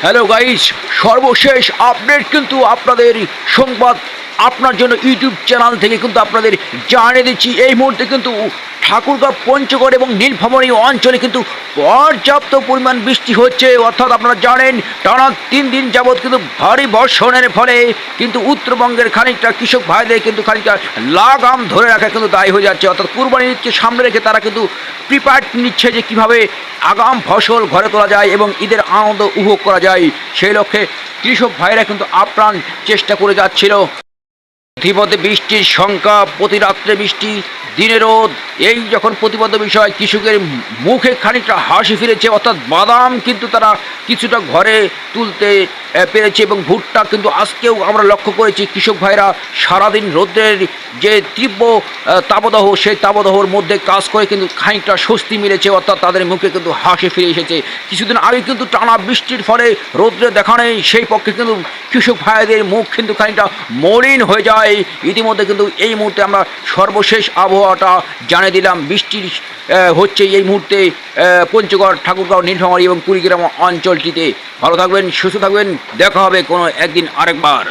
Hello guys সর্বশেষ update কিন্তু আপনাদের সংবাদ আপনার জন্য ইউটিউব চ্যানেল থেকে কিন্তু আপনাদের জানিয়ে দিচ্ছি, এই মুহূর্তে কিন্তু ঠাকুরগাঁও পঞ্চগড় এবং নীলফামারী অঞ্চলে কিন্তু পর্যাপ্ত পরিমাণ বৃষ্টি হচ্ছে। অর্থাৎ আপনারা জানেন, টানা তিন দিন যাবৎ কিন্তু ভারী বর্ষণের ফলে কিন্তু উত্তরবঙ্গের খানিকটা কৃষক ভাইদের কিন্তু খানিকটা লাগাম ধরে রাখা কিন্তু দায়ী হয়ে যাচ্ছে। অর্থাৎ কুরবানি ঈদকে সামনে রেখে তারা কিন্তু প্রিপারেড নিচ্ছে যে কীভাবে আগাম ফসল ঘরে তোলা যায় এবং ঈদের আনন্দ উপভোগ করা যায়। সেই লক্ষ্যে কৃষক ভাইরা কিন্তু আপ্রাণ চেষ্টা করে যাচ্ছিল। ইতিমধ্যে বৃষ্টির সংখ্যা প্রতি রাত্রে বৃষ্টি, দিনে রোদ। এই যখন প্রতিপদ বিষয়, কৃষকের মুখে খানিকটা হাসি ফিরেছে, অর্থাৎ বাদাম কিন্তু তারা কিছুটা ঘরে তুলতে পেরেছে এবং ভুট্টা কিন্তু আজকেও আমরা লক্ষ্য করেছি। কৃষক ভাইরা সারাদিন রোদ্রের যে তীব্র আহ, তাপদাহ সেই তাপদাহর মধ্যে কাজ করে কিন্তু খানিকটা স্বস্তি মিলেছে অর্থাৎ তাদের মুখে কিন্তু হাসি ফিরে এসেছে। কিছুদিন আগে কিন্তু টানা বৃষ্টির ফলে রৌদ্রে দেখা নেই সেই পক্ষে কিন্তু কৃষক ভাইদের মুখ কিন্তু খানিকটা মলিন হয়ে যায়। ইতিমধ্যে কিন্তু এই মুহূর্তে আমরা সর্বশেষ আবহাওয়াটা জানিয়ে দিলাম। বৃষ্টির হচ্ছে এই মুহূর্তে পঞ্চগড় ঠাকুরগাঁও নীলফামারী এবং কুড়িগ্রাম অঞ্চলটিতে ভালো থাকবেন সুস্থ থাকবেন। দেখা হবে কোনো একদিন আরেকবার।